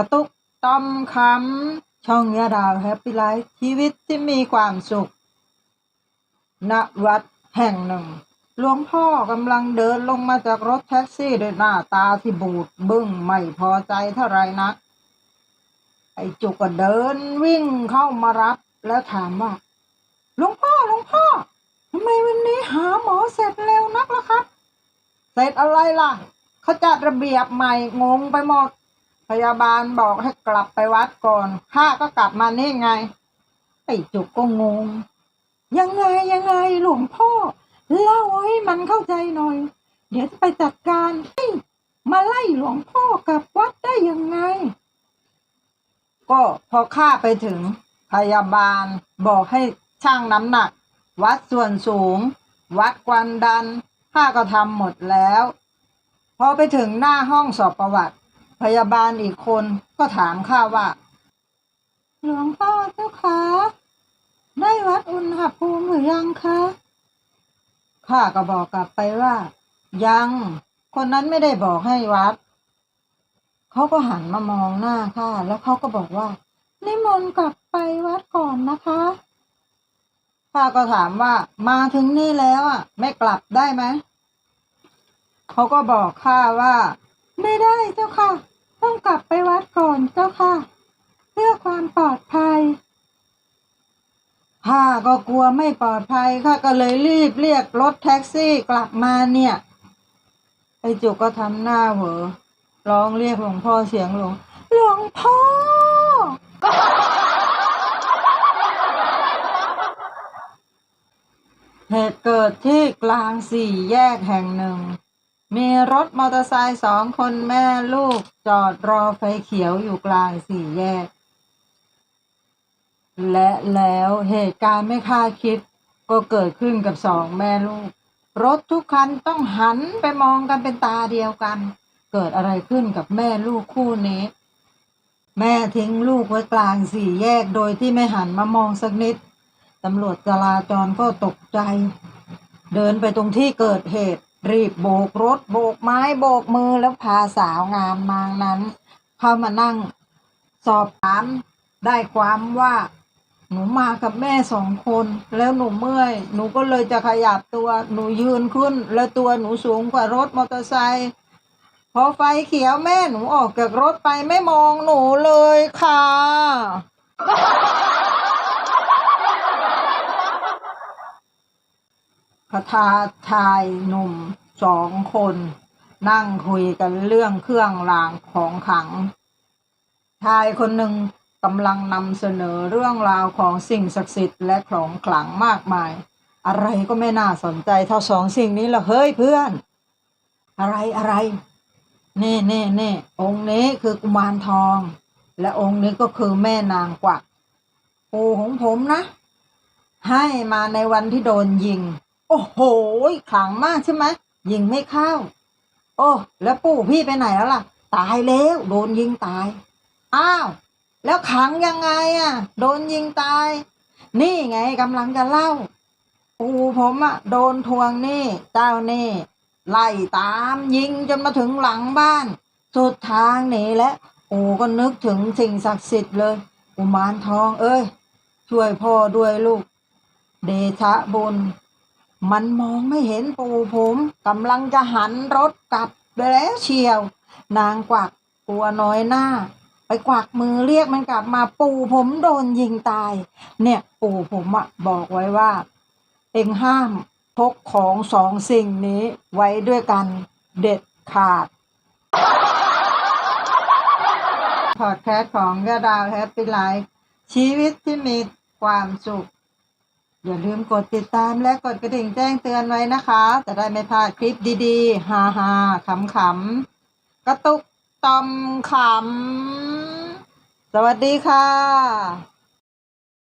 ระตุกต้อมคำช่องยาดาวแฮปปี้ไลฟ์ชีวิตที่มีความสุข ณ วัดแห่งหนึ่ง หลวงพ่อกำลังเดินลงมาจากรถแท็กซี่ด้วยหน้าตาที่บูดบึ้งไม่พอใจเท่าไรนัก ไอ้จุกก็เดินวิ่งเข้ามารับแล้วถามว่าหลวงพ่อหลวงพ่อทำไมวันนี้หาหมอเสร็จเร็วนักล่ะครับ เสร็จอะไรล่ะ เขาจัดระเบียบใหม่งงไปหมด พยาบาลบอกให้กลับไปวัดก่อนข้าก็กลับมานี่ไง ไอ้จุกก็งง ยังไงยังไงหลวงพ่อ เล่าให้มันเข้าใจหน่อย เดี๋ยวจะไปจัดการมาไล่หลวงพ่อกลับวัดได้ยังไง ก็พอข้าไปถึง พยาบาลบอกให้ชั่งน้ำหนัก วัดส่วนสูง วัดความดันข้าก็ทำหมดแล้ว พอไปถึงหน้าห้องสอบประวัติ พยาบาลอีกคนก็ถามข้าว่า หลวงพ่อเจ้าคะได้วัดอุณหภูมิหรือยังคะข้าก็บอกกลับไปว่า ยัง คนนั้นไม่ได้บอกให้วัด เขาก็หันมามองหน้าข้าแล้วเขาก็บอกว่า นิมนต์กลับไปวัดก่อนนะคะข้าก็ถามว่า มาถึงนี่แล้วอะ ไม่กลับได้ไหมเขาก็บอกข้าว่า ไม่ได้เจ้าค่ะ ต้องกลับไปวัดก่อนเจ้าค่ะ เพื่อความปลอดภัยข้าก็กลัวไม่ปลอดภัยข้าก็เลยรีบเรียกรถแท็กซี่กลับมาเนี่ยไอ้จุกก็ทำหน้าเหวอร้องเรียกหลวงพ่อเสียงหลวงหลวงพ่อเหตุเกิดที่กลางสี่แยกแห่งหนึ่ง มีรถมอเตอร์ไซค์สองคนแม่ลูกจอดรอไฟเขียวอยู่กลางสี่แยก และแล้วเหตุการณ์ไม่คาดคิด ก็เกิดขึ้นกับสองแม่ลูก รถทุกคันต้องหันไปมองกันเป็นตาเดียวกัน เกิดอะไรขึ้นกับแม่ลูกคู่นี้ แม่ทิ้งลูกไว้กลางสี่แยกโดยที่ไม่หันมามองสักนิดตำรวจจราจรก็ตกใจ เดินไปตรงที่เกิดเหตุ รีบโบกรถโบกไม้โบกมือแล้วพาสาวงามนางนั้น เข้ามานั่งสอบถามได้ความว่าหนูมากับแม่สองคน แล้วหนูเมื่อย หนูก็เลยจะขยับตัวหนูยืนขึ้น แล้วตัวหนูสูงกว่ารถมอเตอร์ไซค์พอไฟเขียวแม่หนูออกจากรถไปไม่มองหนูเลยค่ะ พระทาชายหนุ่มสองคน นั่งคุยกันเรื่องเครื่องรางของขัง ชายคนหนึ่งกำลังนำเสนอเรื่องราวของสิ่งศักดิ์สิทธิ์และของขลังมากมาย อะไรก็ไม่น่าสนใจเท่าสองสิ่งนี้ละเฮ้ยเพื่อน อะไรอะไรนี่นี่นี่องค์นี้คือกุมารทอง และองค์นี้ก็คือแม่นางกวักปู่ของผมนะ ให้มาในวันที่โดนยิง โอ้โหขลังมากใช่ไหมยิงไม่เข้า โอ้แล้วปู่พี่ไปไหนแล้วล่ะ ตายแล้วโดนยิงตายอ้าวแล้วขังยังไงอะ โดนยิงตาย นี่ไงกำลังจะเล่า ปู่ผมอะ โดนทวงนี้เจ้านี้ไล่ตามยิงจนมาถึงหลังบ้าน สุดทางหนีและปู่ก็นึกถึงสิ่งศักดิ์สิทธิ์เลยกุมารทอง เอ้ยช่วยพ่อด้วยลูก เดชะบุญ มันมองไม่เห็นปู่ผมกำลังจะหันรถกลับแล้วเชียว นางกวักกลัวน้อยหน้า ไปกวักมือเรียกมันกลับมาปู่ผมโดนยิงตาย เนี่ยปู่ผมอะบอกไว้ว่า เองห้ามพกของสองสิ่งนี้ไว้ด้วยกันเด็ดขาดพอดแคสต์ของยาดาวแฮปปี้ไลฟ์ชีวิตที่มีความสุข อย่าลืมกดติดตามและกดกระดิ่งแจ้งเตือนไว้นะคะ จะได้ไม่พลาดคลิปดีๆฮาฮาขำขำๆกระตุกตอมขำ สวัสดีค่ะ